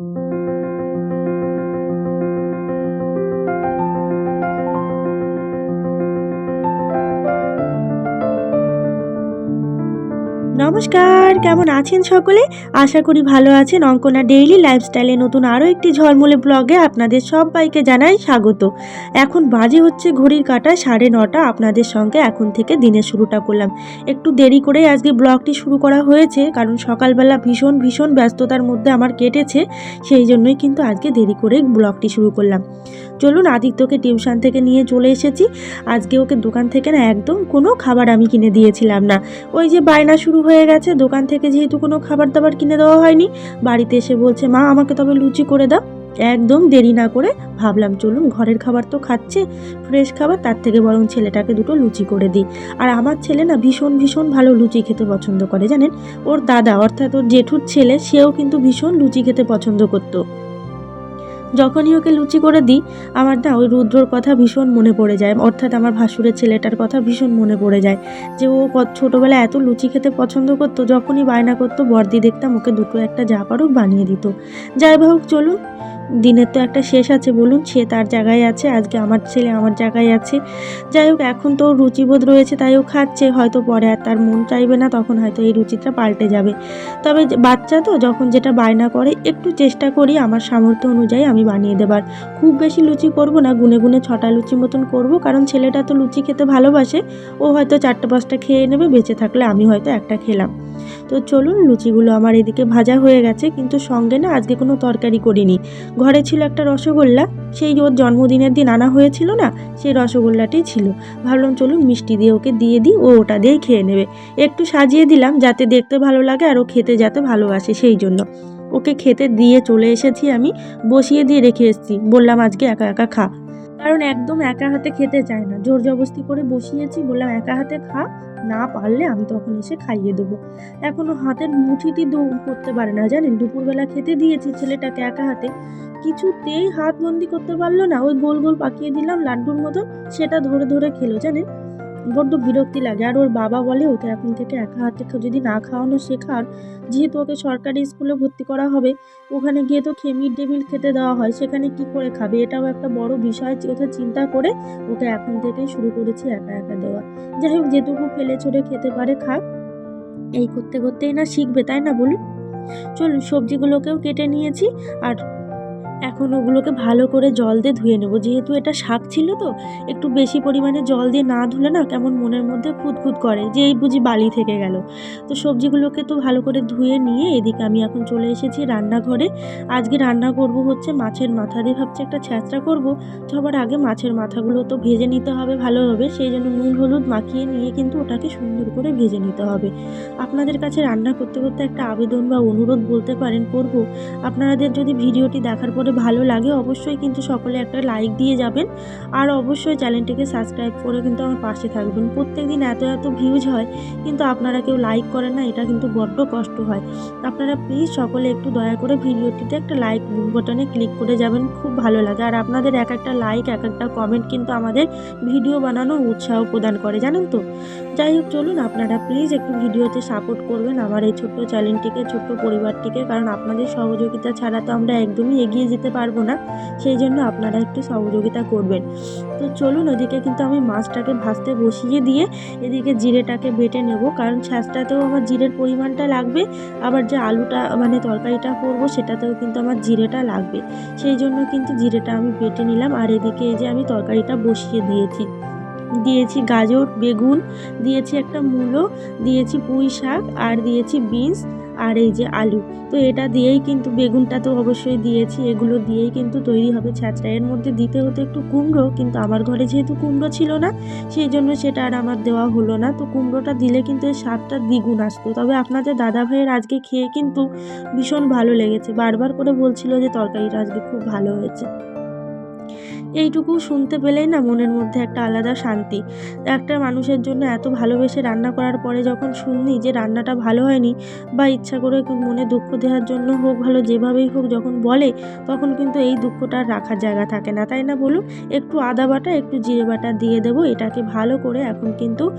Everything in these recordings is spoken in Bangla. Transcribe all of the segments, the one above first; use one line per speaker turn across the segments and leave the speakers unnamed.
thank you নমস্কার, কেমন আছেন সকলে? আশা করি ভালো আছেন। অঙ্কনা ডেইলি লাইফস্টাইলে নতুন আরও একটি ঝলমলে ব্লগে আপনাদের সবাইকে জানাই স্বাগত। এখন বাজে হচ্ছে ঘড়ির কাটা, সাড়ে নটা। আপনাদের সঙ্গে এখন থেকে দিনের শুরুটা করলাম। একটু দেরি করেই আজকে ব্লগটি শুরু করা হয়েছে, কারণ সকালবেলা ভীষণ ভীষণ ব্যস্ততার মধ্যে আমার কেটেছে, সেই জন্যই কিন্তু আজকে দেরি করে ব্লগটি শুরু করলাম। চলুন, আদিত্যকে টিউশন থেকে নিয়ে চলে এসেছি। আজকে ওকে দোকান থেকে না একদম কোনো খাবার আমি কিনে দিয়েছিলাম না। ওই যে বায়না শুরু হয়ে গেছে, দোকান থেকে যেহেতু কোনো খাবার দাবার কিনে দেওয়া হয়নি, বাড়িতে এসে বলছে, মা, আমাকে তবে লুচি করে দাও। একদম দেরি না করে ভাবলাম, চলুন, ঘরের খাবার তো খাচ্ছে, ফ্রেশ খাবার, তার থেকে বরং ছেলেটাকে দুটো লুচি করে দিই। আর আমার ছেলে না ভীষণ ভীষণ ভালো লুচি খেতে পছন্দ করে, জানেন? ওর দাদা, অর্থাৎ ওর জেঠুর ছেলে, সেও কিন্তু ভীষণ লুচি খেতে পছন্দ করতো। যখনই ওকে লুচি করে দিই, আমার না ওই রুদ্রর কথা ভীষণ মনে পড়ে যায়। অর্থাৎ আমার ভাসুরের ছেলেটার কথা ভীষণ মনে পড়ে যায় যে ও ছোটবেলায় এত লুচি খেতে পছন্দ করতো, যখনই বায়না করতো, বর্দি দেখতাম ওকে দুটো একটা যা পারুক বানিয়ে দিত। যাই হোক, চলুন। দিনের তো একটা শেষ আছে, বলুন। সে তার জায়গায় আছে, আজকে আমার ছেলে আমার জায়গায় আছে। যাই হোক, এখন তো রুচিবোধ রয়েছে, তাই ও খাচ্ছে। হয়তো পরে আর তার মন চাইবে না, তখন হয়তো এই রুচিটা পাল্টে যাবে। তবে বাচ্চা তো, যখন যেটা বায়না করে, একটু চেষ্টা করি আমার সামর্থ্য অনুযায়ী আমি বানিয়ে দেবার। খুব বেশি লুচি করব না, গুনে গুনে ছটা লুচি মতন করব, কারণ ছেলেটা তো লুচি খেতে ভালোবাসে। ও হয়তো চারটে পাঁচটা খেয়ে নেবে, বেঁচে থাকলে আমি হয়তো একটা খেলাম। তো চলুন, লুচিগুলো আমার এদিকে ভাজা হয়ে গেছে, কিন্তু সঙ্গে না আজকে কোনো তরকারি করিনি। ঘরে ছিল একটা রসগোল্লা, সেই ওর জন্মদিনের দিন আনা হয়েছিল না, সেই রসগোল্লাটি ছিল। ভাবলাম চলুন মিষ্টি দিয়ে ওকে দিয়ে দিই, ও ওটা দিয়েই খেয়ে নেবে। একটু সাজিয়ে দিলাম, যাতে দেখতে ভালো লাগে আর ও খেতে যাতে ভালোবাসে সেই জন্য। ওকে খেতে দিয়ে চলে এসেছি আমি, বসিয়ে দিয়ে রেখে এসেছি। বললাম, আজকে একা একা খা। কারণ একদম একা হাতে খেতে চায় না। জোর জবস্তি করে বসিয়েছি, বললাম, একা হাতে খা, না পারলে আমি তখন এসে খাইয়ে দেবো। এখনও হাতের মুঠিটি দৌড় করতে পারে না, জানেন? দুপুরবেলা খেতে দিয়েছি ছেলেটাকে একা হাতে। কিছুতেই হাত বন্দি করতে পারল না। ওই গোল গোল পাকিয়ে দিলাম লাড্ডুর মতন সেটা ধরে ধরে খেলো, জানেন? বড্ড বিরক্তি লাগে। আর ওর বাবা বলে, ওকে এখন থেকে একা হাতে যদি না খাওয়ানো শেখার, যেহেতু ওকে সরকারি স্কুলে ভর্তি করা হবে, ওখানে গিয়ে তো খেয়ে মিড ডে খেতে দেওয়া হয়, সেখানে কি করে খাবে? এটাও একটা বড় বিষয় কথা চিন্তা করে ওকে এখন থেকেই শুরু করেছি একা একা দেওয়া। যাই হোক, যেটুকু ফেলে ছড়ে খেতে পারে, খাক। এই করতে করতেই না শিখবে, তাই না বলুন? চলুন, সবজিগুলোকেও কেটে নিয়েছি, আর এখন ওগুলোকে ভালো করে জল দিয়ে ধুয়ে নেব। যেহেতু এটা শাক ছিল তো, একটু বেশি পরিমাণে জল দিয়ে না ধুলে না কেমন মনের মধ্যে খুঁতখুত করে যে এই বুঝি বালি থেকে গেল। তো সবজিগুলোকে তো ভালো করে ধুয়ে নিয়ে এদিকে আমি এখন চলে এসেছি রান্নাঘরে। আজকে রান্না করব হচ্ছে মাছের মাথা দিয়ে, ভাবছি একটা ছ্যাঁচড়া করব। সবার আগে মাছের মাথাগুলো তো ভেজে নিতে হবে ভালোভাবে, সেই জন্য নুন, হলুদ মাখিয়ে নিয়ে কিন্তু ওটাকে সুন্দর করে ভেজে নিতে হবে। আপনাদের কাছে রান্না করতে করতে একটা আবেদন বা অনুরোধ বলতে পারেন, করব। আপনাদের যদি ভিডিওটি দেখার পরে ভালো লাগে, অবশ্যই কিন্তু সকলে একটা লাইক দিয়ে যাবেন। আর অবশ্যই চ্যানেলটিকে সাবস্ক্রাইব করে কিন্তু আমার পাশে থাকবেন। প্রত্যেক দিন এত এত ভিউজ হয়, কিন্তু আপনারা কেউ লাইক করেন না, এটা কিন্তু বড্ড কষ্ট হয়। আপনারা প্লিজ সকলে একটু দয়া করে ভিডিওটিতে একটা লাইক বাটনে ক্লিক করে যাবেন, খুব ভালো লাগে। আর আপনাদের এক একটা লাইক এক একটা কমেন্ট কিন্তু আমাদের ভিডিও বানানো উৎসাহ প্রদান করে, জানেন তো? যাই হোক, চলুন আপনারা প্লিজ একটু ভিডিওতে সাপোর্ট করবেন আমার এই ছোট্ট চ্যানেলটিকে ছোট্ট পরিবারটিকে, কারণ আপনাদের সহযোগিতা ছাড়া তো আমরা একদমই এগিয়ে যেতে পারব না। সেই জন্য আপনারা একটু সহযোগিতা করবেন। তো চলুন, ওদিকে কিন্তু আমি মাছটাকে ভাজতে বসিয়ে দিয়ে এদিকে জিরেটাকে বেটে নেব। কারণ ছ্যাঁচটাতেও আমার জিরের পরিমাণটা লাগবে। আবার যে আলুটা মানে তরকারিটা করব, সেটাতেও কিন্তু আমার জিরেটা লাগবে। সেই জন্য কিন্তু জিরেটা আমি বেটে নিলাম। আর এদিকে এই যে আমি তরকারিটা বসিয়ে দিয়েছি। দিয়েছি গাজর, বেগুন, দিয়েছি একটা মূলো, দিয়েছি পুঁই শাক, আর দিয়েছি বিনস। আর এই যে আলু। তো এটা দিয়েই কিন্তু বেগুনটা তো অবশ্যই দিয়েছি। এগুলো দিয়েই কিন্তু তৈরি হবে। ছ্যাঁচড়া এর মধ্যে দিতে হতো একটু কুমড়ো, কিন্তু আমার ঘরে যেহেতু কুমড়ো ছিল না, সেই জন্য সেটা আর আমার দেওয়া হলো না। তো কুমড়োটা দিলে কিন্তু এর স্বাদটা দ্বিগুণ আসতো। তবে আপনাদের দাদা ভাইয়ের আজকে খেয়ে কিন্তু ভীষণ ভালো লেগেছে। বারবার করে বলছিল যে তরকারিটা আজকে খুব ভালো হয়েছে। এইটুকু শুনতে পেলেই না মনের মধ্যে একটা আলাদা শান্তি। একটা মানুষের জন্য এত ভালোবেসে রান্না করার পরে যখন শুনি যে রান্নাটা ভালো হয়নি বা ইচ্ছা করে মনে দুঃখ দেওয়ার জন্য হোক, ভালো যেভাবেই হোক যখন বলে, তখন কিন্তু এই দুঃখটা রাখার জায়গা থাকে না। তাই না বলুন একটু আদা বাটা, একটু জিরে বাটা দিয়ে দেবো। এটাকে ভালো করে এখন কিন্তু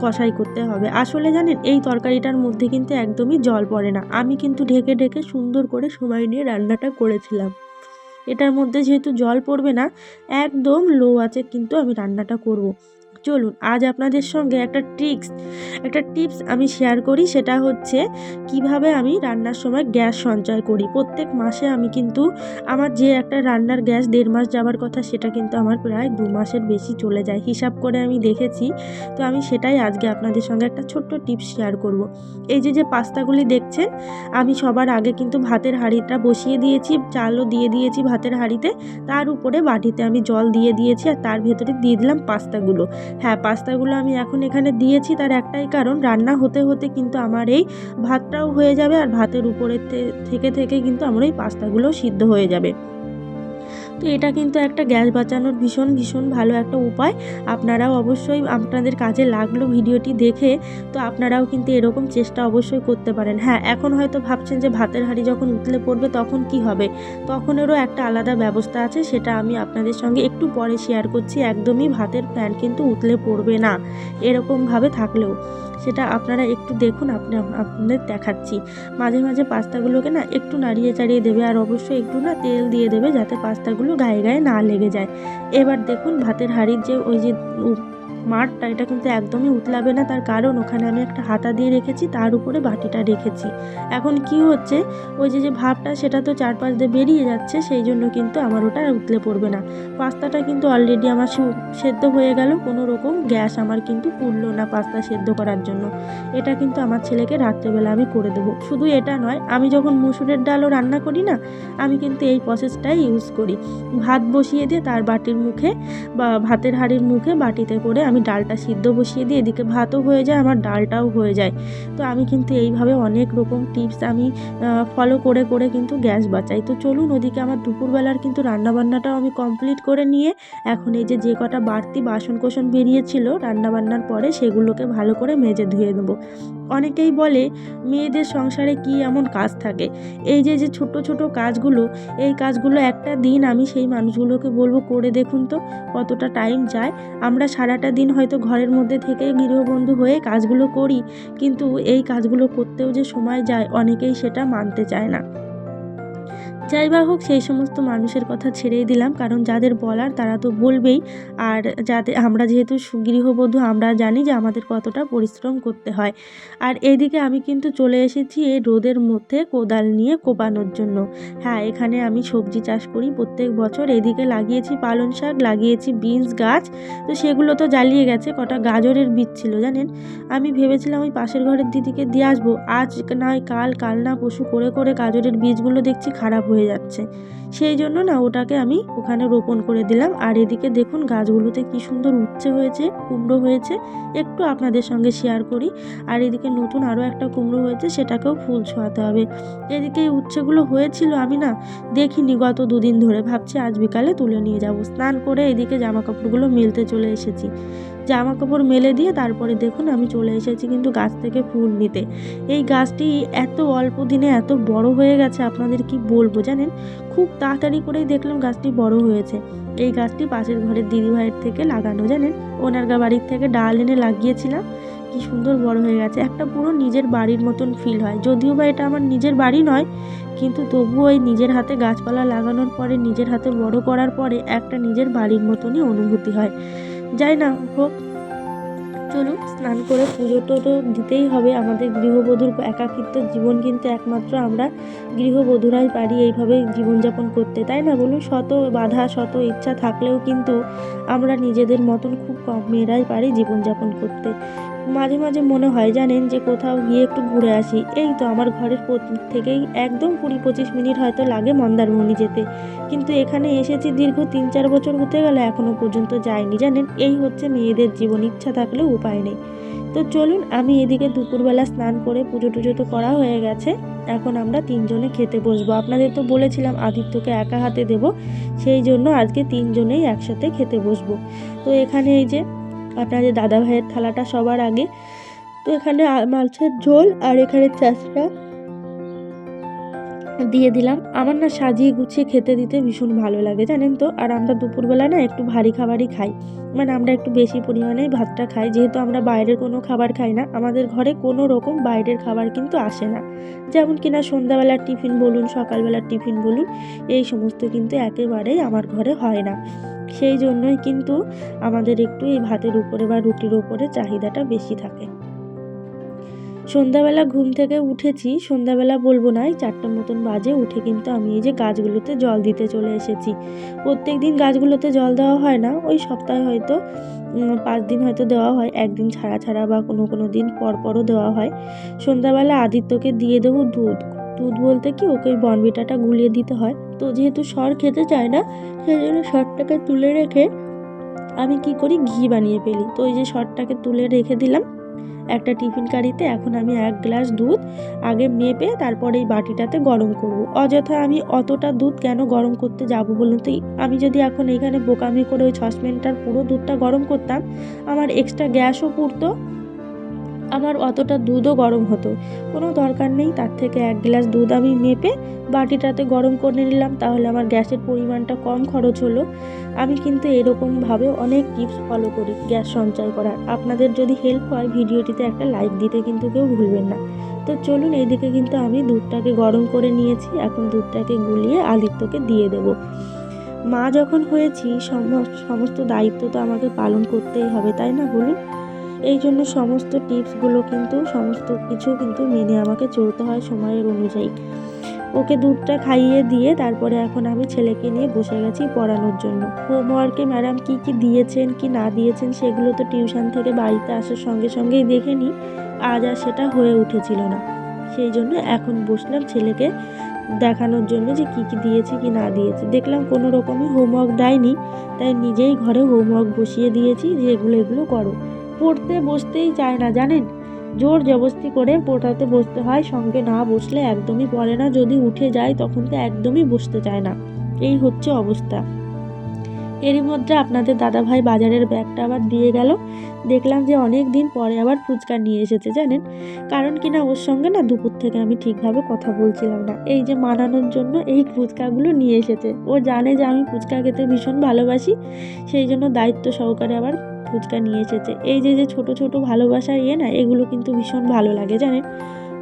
কষাই করতে হবে। আসলে জানেন, এই তরকারিটার মধ্যে কিন্তু একদমই জল পড়ে না। আমি কিন্তু ঢেকে ঢেকে সুন্দর করে সময় নিয়ে রান্নাটা করেছিলাম। এটার মধ্যে যেহেতু জল পড়বে না একদম লো আছে কিন্তু আমি রান্নাটা করব। চলুন, আজ আপনাদের সঙ্গে একটা ট্রিক্স একটা টিপস আমি শেয়ার করি। সেটা হচ্ছে, কীভাবে আমি রান্নার সময় গ্যাস সঞ্চয় করি। প্রত্যেক মাসে আমি কিন্তু আমার যে একটা রান্নার গ্যাস দেড় মাস যাওয়ার কথা, সেটা কিন্তু আমার প্রায় দু মাসের বেশি চলে যায়। হিসাব করে আমি দেখেছি, তো আমি সেটাই আজকে আপনাদের সঙ্গে একটা ছোট্ট টিপস শেয়ার করব। এই যে যে পাস্তাগুলি দেখছেন, আমি সবার আগে কিন্তু ভাতের হাঁড়িটা বসিয়ে দিয়েছি, চালও দিয়ে দিয়েছি ভাতের হাঁড়িতে। তার উপরে বাটিতে আমি জল দিয়ে দিয়েছি আর তার ভেতরে দিয়ে দিলাম পাস্তাগুলো। হ্যাঁ পাস্তাগুলো আমি এখন এখানে দিয়েছি, তার একটাই কারণ, রান্না হতে হতে কিন্তু আমার এই ভাতটাও হয়ে যাবে, আর ভাতের উপরে থেকে থেকে কিন্তু আমার এই পাস্তাগুলোও সিদ্ধ হয়ে যাবে। তো এটা কিন্তু একটা গ্যাস বাঁচানোর ভীষণ ভীষণ ভালো একটা উপায়। আপনারাও অবশ্যই আপনাদের কাজে লাগল ভিডিওটি দেখে, তো আপনারাও কিন্তু এরকম চেষ্টা অবশ্যই করতে পারেন। হ্যাঁ এখন হয়তো ভাবছেন যে ভাতের হাঁড়ি যখন উতলে পড়বে তখন কি হবে? তখনেরও একটা আলাদা ব্যবস্থা আছে, সেটা আমি আপনাদের সঙ্গে একটু পরে শেয়ার করছি। একদমই ভাতের প্যান কিন্তু উতলে পড়বে না, এরকমভাবে থাকলেও। সেটা আপনারা একটু দেখুন, আপনি, আপনাদের দেখাচ্ছি। মাঝে মাঝে পাস্তাগুলোকে না একটু নাড়িয়ে, চাড়িয়ে দেবে, আর অবশ্যই একটু না তেল দিয়ে দেবে, যাতে পাস্তাগুলো গায়ে গায়ে না লেগে যায়। এবার দেখুন ভাতের হাঁড়ির যে ওই যে মাঠটা, এটা কিন্তু একদমই উতলাবে না। তার কারণ ওখানে আমি একটা হাতা দিয়ে রেখেছি, তার উপরে বাটিটা রেখেছি। এখন কি হচ্ছে, ওই যে যে ভাবটা, সেটা তো চারপাশ দিয়ে বেরিয়ে যাচ্ছে, সেই জন্য কিন্তু আমার ওটা উতলে পড়বে না। পাস্তাটা কিন্তু অলরেডি আমার সেদ্ধ হয়ে গেল, কোনো রকম গ্যাস আমার কিন্তু পুড়লো না পাস্তা সেদ্ধ করার জন্য। এটা কিন্তু আমার ছেলেকে রাত্রেবেলা আমি করে দেবো। শুধু এটা নয়, আমি যখন মুসুরের ডালও রান্না করি না, আমি কিন্তু এই প্রসেসটাই ইউজ করি। ভাত বসিয়ে দিয়ে তার বাটির মুখে বা ভাতের হাঁড়ির মুখে বাটিতে করে আমি ডালটা সিদ্ধ বসিয়ে দিয়ে এদিকে ভাতও হয়ে যায়, আমার ডালটাও হয়ে যায়। তো আমি কিন্তু এইভাবে অনেক রকম টিপস আমি ফলো করে করে কিন্তু গ্যাস বাঁচাই। তো চলুন ওদিকে আমার দুপুরবেলার কিন্তু রান্নাবান্নাটাও আমি কমপ্লিট করে নিয়ে, এখন এই যে যে কটা বাড়তি বাসন কোসন বেরিয়েছিল রান্নাবান্নার পরে সেগুলোকে ভালো করে মেজে ধুয়ে দেবো অনেকেই বলে, মেয়েদের সংসারে কি এমন কাজ থাকে? এই যে যে ছোট ছোট কাজগুলো, এই কাজগুলো একটা দিন আমি সেই মানুষগুলোকে বলব, করে দেখুন তো কতটা টাইম যায়। আমরা সারাটা দিন হয়তো ঘরের মধ্যে থেকে গৃহবন্ধু হয়ে কাজগুলো করি, কিন্তু এই কাজগুলো করতেও যে সময় যায়, অনেকেই সেটা মানতে চায় না। যাই বা হোক, সেই সমস্ত মানুষের কথা ছেড়েই দিলাম। কারণ যাদের বলার তারা তো বলবেই। আর যাতে আমরা যেহেতু গৃহবধূ আমরা জানি যে আমাদের কতটা পরিশ্রম করতে হয়। আর এদিকে আমি কিন্তু চলে এসেছি এই রোদের মধ্যে কোদাল নিয়ে কোপানোর জন্য। হ্যাঁ এখানে আমি সবজি চাষ করি প্রত্যেক বছর। এদিকে লাগিয়েছি পালং শাক, লাগিয়েছি বিনস গাছ। তো সেগুলো তো জ্বালিয়ে গেছে, কটা গাজরের বীজ ছিল, জানেন? আমি ভেবেছিলাম ওই পাশের ঘরের দিদিকে দিয়ে আসব। আজ নয়, কাল কাল না পশু করে করে গাজরের বীজগুলো দেখছি খারাপ হয়ে যাচ্ছে। সেই জন্য না ওটাকে আমি ওখানে রোপণ করে দিলাম। আর এদিকে দেখুন গাছগুলোতে কি সুন্দর উচ্ছে হয়েছে, কুমড়ো হয়েছে। একটু আপনাদের সঙ্গে শেয়ার করি। আর এদিকে নতুন আরও একটা কুমড়ো হয়েছে, সেটাকেও ফুল ছোঁয়াতে হবে। এদিকে এই উচ্ছেগুলো হয়েছিল, আমি না দেখিনি গত দুদিন ধরে। ভাবছি আজ বিকালে তুলে নিয়ে যাব। স্নান করে এদিকে জামা কাপড়গুলো মেলতে চলে এসেছি। জামা কাপড় মেলে দিয়ে তারপরে দেখুন আমি চলে এসেছি কিন্তু গাছ থেকে ফুল নিতে। এই গাছটি এত অল্প দিনে এত বড় হয়ে গেছে, আপনাদের কি বলব জানেন? খুব তাড়াতাড়ি করেই দেখলাম গাছটি বড় হয়েছে। এই গাছটি পাশের ঘরের দিদিভাইয়ের থেকে লাগানো, জানেন? ওনার বাড়ির থেকে ডাল এনে লাগিয়েছিলাম। কি সুন্দর বড় হয়ে গেছে। একটা পুরো নিজের বাড়ির মতন ফিল হয়। যদিও বা এটা আমার নিজের বাড়ি নয়, কিন্তু তবুও এই নিজের হাতে গাছপালা লাগানোর পরে, নিজের হাতে বড় করার পরে একটা নিজের বাড়ির মতনই অনুভূতি হয়। যাই না হোক, চলুন, স্নান করে পুজো তো তো দিতেই হবে। আমাদের গৃহবধূর একাকিত্ব জীবন কিন্তু একমাত্র আমরা গৃহবধূরাই পারি এইভাবে জীবনযাপন করতে, তাই না? বলুন, শত বাধা, শত ইচ্ছা থাকলেও কিন্তু আমরা নিজেদের মতন খুব কম মেয়েরাই পারি জীবনযাপন করতে। মাঝে মাঝে মনে হয় জানেন যে কোথাও গিয়ে একটু ঘুরে আসি। এই তো আমার ঘরের থেকেই একদম কুড়ি পঁচিশ মিনিট হয়তো লাগে মন্দারমণি যেতে। কিন্তু এখানে এসেছি দীর্ঘ তিন চার বছর হতে গেলে এখনও পর্যন্ত যাইনি, জানেন? এই হচ্ছে মেয়েদের জীবন, ইচ্ছা থাকলেও উপায় নেই। তো চলুন, আমি এদিকে দুপুরবেলা স্নান করে পুজো টুজো তো করা হয়ে গেছে। এখন আমরা তিনজনে খেতে বসবো। আপনাদের তো বলেছিলাম আদিত্যকে একা হাতে দেব, সেই জন্য আজকে তিনজনেই একসাথে খেতে বসবো। তো এখানে এই যে আপনাদের দাদা ভাইয়ের থালাটা সবার আগে, তো এখানে মাছের ঝোল আর এখানে চাষটা দিয়ে দিলাম। আমার না সাজিয়ে গুছিয়ে খেতে দিতে ভীষণ ভালো লাগে, জানেন তো? আর আমরা দুপুরবেলা না একটু ভারী খাবারই খাই। মানে আমরা একটু বেশি পরিমাণেই ভাতটা খাই, যেহেতু আমরা বাইরের কোনো খাবার খাই না। আমাদের ঘরে কোনো রকম বাইরের খাবার কিন্তু আসে না। যেমন কিনা সন্ধ্যাবেলার টিফিন বলুন, সকালবেলার টিফিন বলুন, এই সমস্ত কিন্তু একেবারেই আমার ঘরে হয় না। সেই জন্যই কিন্তু আমাদের একটু এই ভাতের উপরে বা রুটির উপরে চাহিদাটা বেশি থাকে। সন্ধ্যাবেলা ঘুম থেকে উঠেছি, সন্ধ্যাবেলা বলব না, এই চারটার মতন বাজে উঠে কিন্তু আমি এই যে গাছগুলোতে জল দিতে চলে এসেছি। প্রত্যেক দিন গাছগুলোতে জল দেওয়া হয় না, ওই সপ্তাহে হয়তো পাঁচ দিন হয়তো দেওয়া হয়, একদিন ছাড়া ছাড়া বা কোনো কোনো দিন পরপরও দেওয়া হয়। সন্ধ্যাবেলা আদিত্যকে দিয়ে দেবো দুধ। দুধ বলতে কি ওকে ওই বনবিটাটা গুলিয়ে দিতে হয়। তো যেহেতু সর খেতে চায় না সেই জন্য সরটাকে তুলে রেখে আমি কি করি, ঘি বানিয়ে ফেলি। তো ওই যে সরটাকে তুলে রেখে দিলাম, একটা টিফিন কারিতে এখন আমি এক গ্লাস দুধ আগে মেপে তারপরে এই বাটিটাতে গরম করব। অযথা আমি অতটা দুধ কেন গরম করতে যাব বলুন তো? আমি যদি এখন এখানে বোকামি করে ওই সসপ্যানটার পুরো দুধটা গরম করতাম, আমার এক্সট্রা গ্যাসও পুড়তো আমার অতটা দুধও গরম হতো। কোনো দরকার নেই, তার থেকে এক গ্লাস দুধ আমি মেপে বাটিটাতে গরম করে নিলাম, তাহলে আমার গ্যাসের পরিমাণটা কম খরচ হলো। আমি কিন্তু এরকমভাবে অনেক টিপস ফলো করি গ্যাস সঞ্চয় করার। আপনাদের যদি হেল্প হয় ভিডিওটিতে একটা লাইক দিতে কিন্তু কেউ ভুলবেন না। তো চলুন এইদিকে কিন্তু আমি দুধটাকে গরম করে নিয়েছি, এখন দুধটাকে গুলিয়ে আদিত্যকে দিয়ে দেব। মা যখন হয়েছি সম- সমস্ত দায়িত্ব তো আমাকে পালন করতেই হবে, তাই না বলুন? এই জন্য সমস্ত টিপসগুলো কিন্তু, সমস্ত কিছু কিন্তু মেনে আমাকে চলতে হয় সময়ের অনুযায়ী। ওকে দুধটা খাইয়ে দিয়ে তারপরে এখন আমি ছেলেকে নিয়ে বসে গেছি পড়ানোর জন্য। হোমওয়ার্কে ম্যাডাম কি কি দিয়েছেন, কি না দিয়েছেন, সেগুলো তো টিউশন থেকে বাড়িতে আসার সঙ্গে সঙ্গেই দেখে নিই। আজ আর সেটা হয়ে উঠেছিল না। সেই জন্য এখন বসলাম ছেলেকে দেখানোর জন্য যে কি কি দিয়েছে, কি না দিয়েছে। দেখলাম কোনো রকমই হোমওয়ার্ক দেয়নি, তাই নিজেই ঘরে হোমওয়ার্ক বসিয়ে দিয়েছি যে এগুলো এগুলো করো। পড়তে বসতেই চায় না, জানেন? জোর জবস্তি করে পড়াতে বসতে হয়, সঙ্গে না বসলে একদমই পড়ে না, যদি উঠে যায় তখন তো একদমই বসতে চায় না। এই হচ্ছে অবস্থা। এরই মধ্যে আপনাদের দাদাভাই বাজারের ব্যাগটা আবার দিয়ে গেল। দেখলাম যে অনেক দিন পরে আবার ফুচকা নিয়ে এসেছে, জানেন? কারণ কিনা ওর সঙ্গে না দুপুর থেকে আমি ঠিকভাবে কথা বলছিলাম না। এই যে মানানোর জন্য এই ফুচকাগুলো নিয়ে এসেছে। ও জানে যে আমি ফুচকা খেতে ভীষণ ভালোবাসি, সেই জন্য দায়িত্ব সহকারে আবার ফুচকা নিয়ে এসেছে। এই যে যে ছোট ছোট ভালোবাসার ইয়ে না, এগুলো কিন্তু ভীষণ ভালো লাগে, জানেন?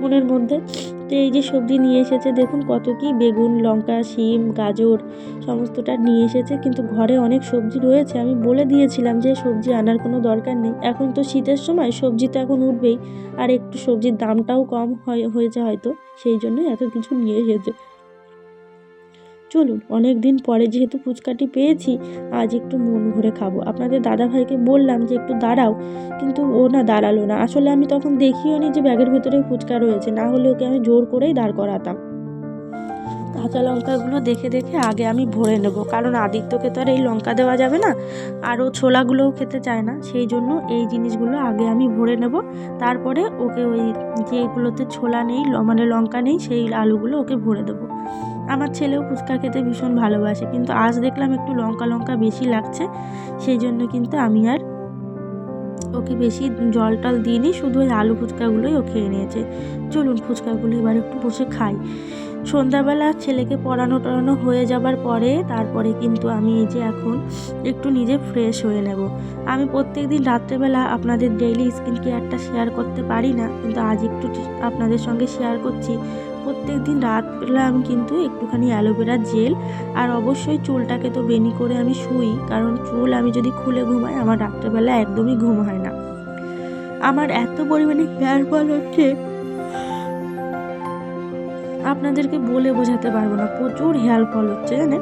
মনের মধ্যে। তো এই যে সবজি নিয়ে এসেছে, দেখুন কত কি বেগুন, লঙ্কা, শিম, গাজর, সমস্তটা নিয়ে এসেছে। কিন্তু ঘরে অনেক সবজি রয়েছে। আমি বলে দিয়েছিলাম যে, সবজি আনার কোনো দরকার নেই। এখন তো শীতের সময় সবজি তো এখন উঠবেই। আর একটু সবজির দামটাও কম হয়, হয়েছে হয়তো। সেই জন্য এত কিছু নিয়ে এসেছে। চলুন অনেক দিন পরে যেহেতু ফুচকাটি পেয়েছি, আজ একটু মন ভরে খাব। আপনাদের দাদাভাইকে বললাম যে একটু দাঁড়াও, কিন্তু ও না দাঁড়াল না। আসলে আমি তখন দেখিও নি যে ব্যাগের ভিতরে ফুচকা রয়েছে, না হলে ওকে আমি জোর করেই দাঁড় করাতাম। কাঁচা লঙ্কাগুলো দেখে দেখে আগে আমি ভরে নেব। কারণ আদিত্যকে তো আর এই লঙ্কা দেওয়া যাবে না। আর ও ছোলাগুলোও খেতে চায় না। সেই জন্য এই জিনিসগুলো আগে আমি ভরে নেব। তারপরে ওকে ওই যেগুলোতে ছোলা নেই মানে লঙ্কা নেই, সেই আলুগুলো ওকে ভরে দেবো। আমার ছেলেও ফুচকা খেতে ভীষণ ভালোবাসে, কিন্তু আজ দেখলাম একটু লঙ্কা লঙ্কা বেশি লাগছে। সেই জন্য কিন্তু আমি আর ওকে বেশি জল টল দিইনি, শুধু ওই আলু ফুচকাগুলোই ও খেয়ে নিয়েছে। চলুন ফুচকাগুলো এবার একটু বসে খাই। সন্ধ্যাবেলা ছেলেকে পড়ানো টড়ানো হয়ে যাবার পরে, তারপরে কিন্তু আমি এই যে এখন একটু নিজে ফ্রেশ হয়ে নেব। আমি প্রত্যেক দিন রাত্রেবেলা আপনাদের ডেইলি স্কিন কেয়ারটা শেয়ার করতে পারি না, কিন্তু আজ একটু আপনাদের সঙ্গে শেয়ার করছি। প্রত্যেক দিন রাতবেলা আমি কিন্তু একটুখানি অ্যালোভেরা জেল, আর অবশ্যই চুলটাকে তো বেনি করে আমি শুই, কারণ চুল আমি যদি খুলে ঘুমাই, আমার রাত্রেবেলা একদমই ঘুম হয় না। আমার এত পরিমাণে হেয়ার ফল হচ্ছে আপনাদেরকে বলে বোঝাতে পারব না। প্রচুর হেয়ার ফল হচ্ছে, জানেন?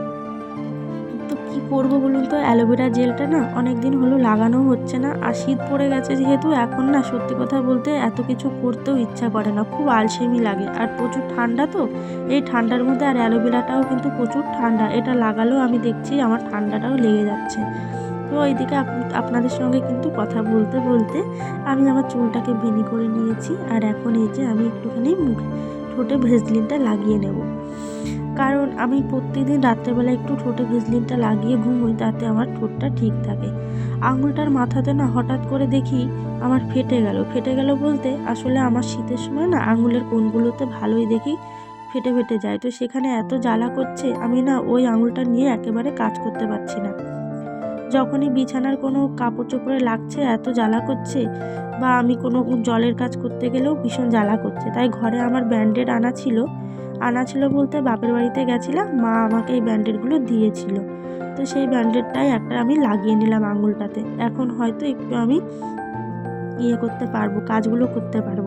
তো কি করব বলুন তো? অ্যালোভেরা জেলটা না অনেক দিন হলো লাগানো হচ্ছে না, আর শীত পড়ে গেছে যেহেতু এখন না সত্যি কথা বলতে এত কিছু করতেও ইচ্ছা করে না, খুব আলসেমি লাগে। আর প্রচুর ঠান্ডা তো, এই ঠান্ডার মধ্যে আর অ্যালোভেরাটাও কিন্তু প্রচুর ঠান্ডা, এটা লাগালেও আমি দেখছি আমার ঠান্ডাটাও লেগে যাচ্ছে। তো ওইদিকে আপ- আপনাদের সঙ্গে কিন্তু কথা বলতে বলতে আমি আমার চুলটাকে বেনি করে নিয়েছি, আর এখন এই যে আমি একটুখানি মুখে ঠোঁটে ভেজলিনটা লাগিয়ে নেব। কারণ আমি প্রত্যেকদিন রাত্রেবেলা একটু ঠোঁটে ভেজলিনটা লাগিয়ে ঘুমোই, তাতে আমার ঠোঁটটা ঠিক থাকে। আঙুলটার মাথাতে না হঠাৎ করে দেখি আমার ফেটে গেল। ফেটে গেল বলতে আসলে আমার শীতের সময় না আঙুলের কোণগুলোতে ভালোই দেখি ফেটে ফেটে যায়। তো সেখানে এত জ্বালা করছে, আমি না ওই আঙুলটা নিয়ে একেবারে কাজ করতে পারছি না। যখনই বিছানার কোনো কাপড় চোপড়ে লাগছে, এত জ্বালা করছে বা আমি কোনো জলের কাজ করতে গেলেও ভীষণ জ্বালা করছে। তাই ঘরে আমার ব্যান্ডেড আনা ছিল। আনা ছিল বলতে বাপের বাড়িতে গেছিলাম, মা আমাকে এই ব্যান্ডেডগুলো দিয়েছিল। তো সেই ব্যান্ডেডটাই একটা আমি লাগিয়ে নিলাম আঙুলটাতে। এখন হয়তো একটু আমি ইয়ে করতে পারব, কাজগুলো করতে পারব।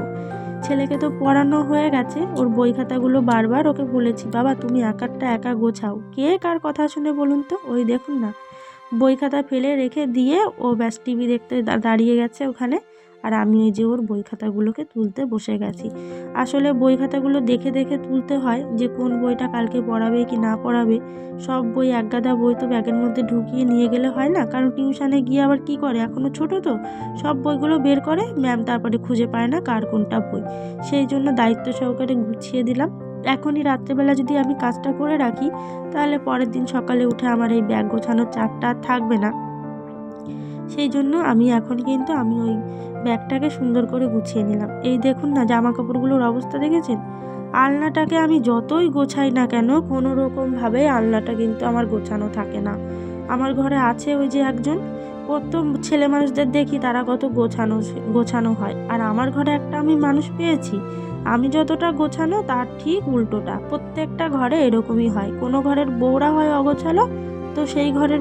ছেলেকে তো পড়ানো হয়ে গেছে, ওর বই খাতাগুলো বারবার ওকে বলেছি, বাবা, তুমি একারটা একা গোছাও। কে কার কথা শুনে বলুন তো? ওই দেখুন না। বই খাতা ফেলে রেখে দিয়ে ও ব্যাস টিভি দেখতে দাঁড়িয়ে গেছে ওখানে। আর আমি ওই যে ওর বই খাতাগুলোকে তুলতে বসে গেছি। আসলে বই খাতাগুলো দেখে দেখে তুলতে হয় যে কোন বইটা কালকে পড়াবে কি না পড়াবে। সব বই একগাদা বই তো ব্যাগের মধ্যে ঢুকিয়ে নিয়ে গেলে হয় না। কারণ টিউশানে গিয়ে আবার কি করে? এখনও ছোট তো। সব বইগুলো বের করে, ম্যাম তারপরে খুঁজে পায় না কার কোনটা বই। সেই জন্য দায়িত্ব সহকারে গুছিয়ে দিলাম। এখনই রাত্রেবেলা যদি আমি কাজটা করে রাখি, তাহলে পরের দিন সকালে উঠে আমার এই ব্যাগ গোছানোর চাপটা থাকবে না। সেই জন্য আমি এখন কিন্তু আমি ওই ব্যাগটাকে সুন্দর করে গুছিয়ে নিলাম। এই দেখুন না জামা কাপড়গুলোর অবস্থা দেখেছেন? আলনাটাকে আমি যতই গোছাই না কেন, কোনো রকমভাবে আলনাটা কিন্তু আমার গোছানো থাকে না। আমার ঘরে আছে ওই যে একজন কত ছেলে মানুষদের দেখি তারা কত গোছানো গোছানো হয়। আর আমার ঘরে একটা আমি মানুষ পেয়েছি আমি যতটা গোছানো তার ঠিক উল্টোটা। প্রত্যেকটা ঘরে এরকমই হয়। কোনো ঘরের বউরা হয় অগোছালো, তো সেই ঘরের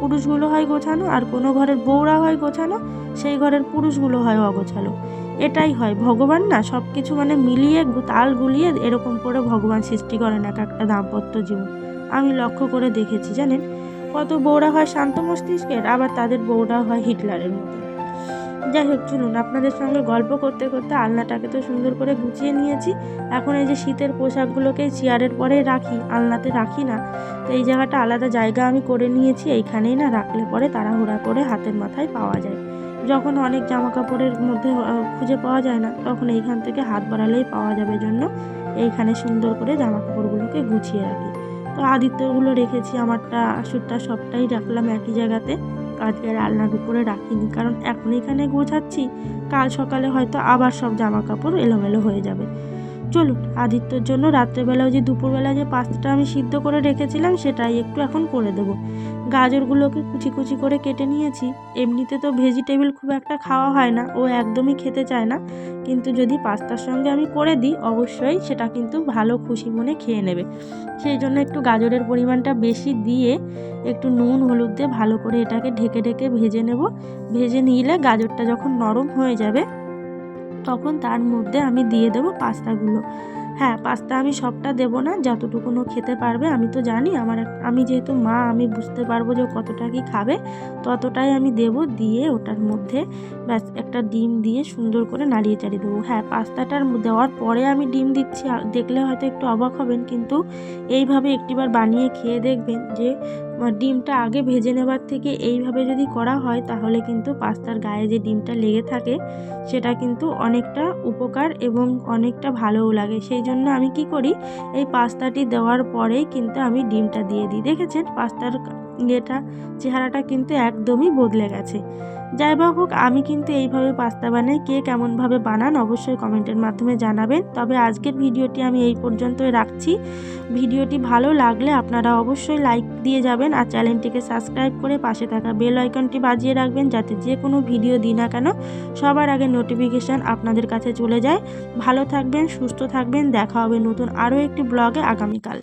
পুরুষগুলো হয় গোছানো, আর কোনো ঘরের বউরা হয় গোছানো, সেই ঘরের পুরুষগুলো হয় অগোছালো। এটাই হয়। ভগবান না সব কিছু মানে মিলিয়ে তাল গুলিয়ে এরকম করে ভগবান সৃষ্টি করেন এক একটা দাম্পত্য জীবন। আমি লক্ষ্য করে দেখেছি, জানেন? কত বউরা হয় শান্ত মস্তিষ্কের, আবার তাদের বউরা হয় হিটলারের মতো। যাই হোক, চলুন আপনাদের সঙ্গে গল্প করতে করতে আলনাটাকে তো সুন্দর করে গুছিয়ে নিয়েছি। এখন এই যে শীতের পোশাকগুলোকে চেয়ারের পরে রাখি, আলনাতে রাখি না। তো এই জায়গাটা আলাদা জায়গা আমি করে নিয়েছি, এইখানেই না রাখলে পরে তাড়াহুড়া করে হাতের মাথায় পাওয়া যায়। যখন অনেক জামা কাপড়ের মধ্যে খুঁজে পাওয়া যায় না, তখন এইখান থেকে হাত বাড়ালেই পাওয়া যাবে জন্য এইখানে সুন্দর করে জামা কাপড়গুলোকে গুছিয়ে রাখি। তো আদিত্যগুলো রেখেছি, আমারটা, আসুরটা সবটাই রাখলাম একই জায়গাতে। আজকে রান্না উপরে রাখিনি, কারণ এখন এখানে গোছাচ্ছি, কাল সকালে হয়তো আবার সব জামা কাপড় এলোমেলো হয়ে যাবে। চলুন আদিত্যর জন্য রাত্রেবেলাও যে দুপুরবেলা যে পাস্তাটা আমি সিদ্ধ করে রেখেছিলাম, সেটাই একটু এখন করে দেবো। গাজরগুলোকে কুচি কুচি করে কেটে নিয়েছি। এমনিতে তো ভেজিটেবল খুব একটা খাওয়া হয় না, ও একদমই খেতে চায় না। কিন্তু যদি পাস্তার সঙ্গে আমি করে দিই, অবশ্যই সেটা কিন্তু ভালো খুশি মনে খেয়ে নেবে। সেই জন্য একটু গাজরের পরিমাণটা বেশি দিয়ে একটু নুন, হলুদ দিয়ে ভালো করে এটাকে ঢেকে ঢেকে ভেজে নেব। ভেজে নিলে গাজরটা যখন নরম হয়ে যাবে তখন তার মধ্যে আমি দিয়ে দেবো পাস্তাগুলো। হ্যাঁ পাস্তা আমি সবটা দেবো না যতটুকুনো খেতে পারবে আমি তো জানি, আমার আমি যেহেতু মা, আমি বুঝতে পারব যে কতটা কি খাবে, ততটাই আমি দেব দিয়ে ওটার মধ্যে ব্যাস একটা ডিম দিয়ে সুন্দর করে নাড়িয়ে চাড়িয়ে দেবো। হ্যাঁ পাস্তাটার দেওয়ার পরে আমি ডিম দিচ্ছি দেখলে হয়তো একটু অবাক হবেন, কিন্তু এইভাবে একটিবার বানিয়ে খেয়ে দেখবেন যে ডিমটা আগে ভেজে নেবার থেকে এইভাবে যদি করা হয়, তাহলে কিন্তু পাস্তার গায়ে যে ডিমটা লেগে থাকে, সেটা কিন্তু অনেকটা উপকার এবং অনেকটা ভালোও লাগে। সেই জন্য আমি কি করি, এই পাস্তাটি দেওয়ার পরেই কিন্তু আমি ডিমটা দিয়ে দিই। দেখেছেন? পাস্তার ইয়েটা চেহারাটা কিন্তু একদমই বদলে গেছে। যাই বা হোক, আমি কিন্তু এইভাবে পাস্তা বানাই। কে কেমনভাবে বানান অবশ্যই কমেন্টের মাধ্যমে জানাবেন। তবে আজকের ভিডিওটি আমি এই পর্যন্তই রাখছি। ভিডিওটি ভালো লাগলে আপনারা অবশ্যই লাইক দিয়ে যাবেন আর চ্যানেলটিকে সাবস্ক্রাইব করে পাশে থাকা বেল আইকনটি বাজিয়ে রাখবেন যাতে যে কোনো ভিডিও দিই না কেন, সবার আগে নোটিফিকেশান আপনাদের কাছে চলে যায়। ভালো থাকবেন, সুস্থ থাকবেন। দেখা হবে নতুন আরও একটি ব্লগে আগামীকাল।